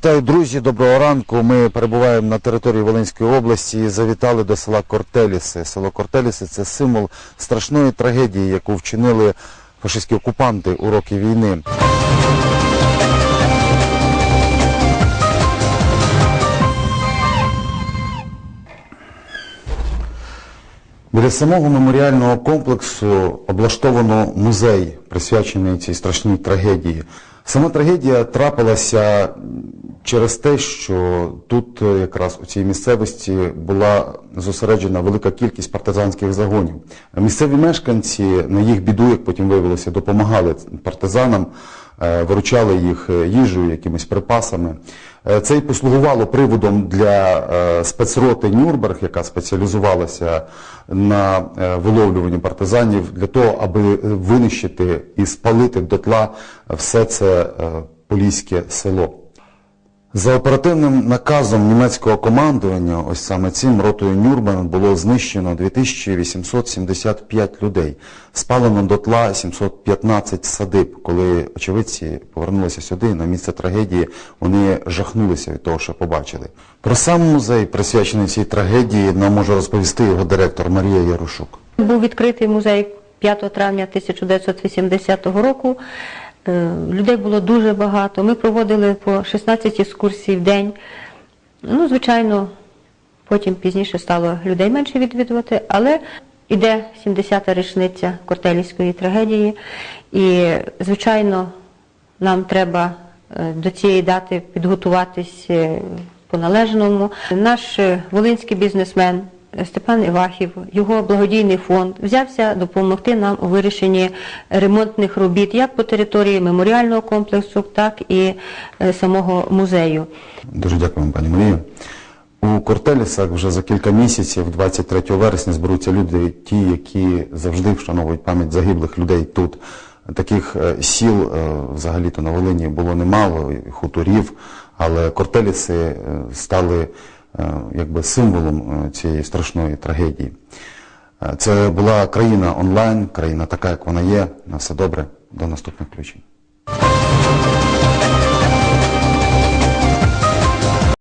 Вітаю, друзі, доброго ранку. Ми перебуваємо на території Волинської області і завітали до села Кортеліси. Село Кортеліси це символ страшної трагедії, яку вчинили фашистські окупанти у роки війни. Біля самого меморіального комплексу облаштовано музей, присвячений цій страшній трагедії. Сама трагедія трапилася через те, що тут е, якраз у цій місцевості була зосереджена велика кількість партизанських загонів. Місцеві мешканці на їх біду, як потім виявилося, допомагали партизанам, е, виручали їх е, їжею, якимись припасами. Це й послугувало приводом для спецроти Нюрнберг, яка спеціалізувалася на виловлюванні партизанів, для того, аби винищити і спалити дотла все це поліське село. За оперативним наказом німецького командування, ось саме цим ротою Нюрнберг було знищено 2875 людей, спалено дотла 715 садиб. Коли очевидці повернулися сюди, на місце трагедії, вони жахнулися від того, що побачили. Про сам музей, присвячений цій трагедії, нам може розповісти його директор Марія Ярошук. Був відкритий музей 5 травня 1980 року. Е, Людей було дуже багато. Ми проводили по 16 екскурсій в день. Ну, звичайно, потім пізніше стало людей менше відвідувати, але іде 70-та річниця Кортелівської трагедії, і, звичайно, нам треба е, до цієї дати підготуватись е, по-належному. Наш е, волинський бізнесмен Степан Івахів, його благодійний фонд взявся допомогти нам у вирішенні ремонтних робіт як по території меморіального комплексу, так і е, самого музею. Дуже дякуємо, пані Марію. У Кортелісах вже за кілька місяців, 23 вересня, зберуться люди, ті, які завжди вшановують пам'ять загиблих людей тут. Таких е, сіл е, взагалі-то на Волині було немало, хуторів, але Кортеліси е, стали е, якби символом е, цієї страшної трагедії. Е, Це була країна онлайн, країна така, як вона є. На все добре. До наступних включень.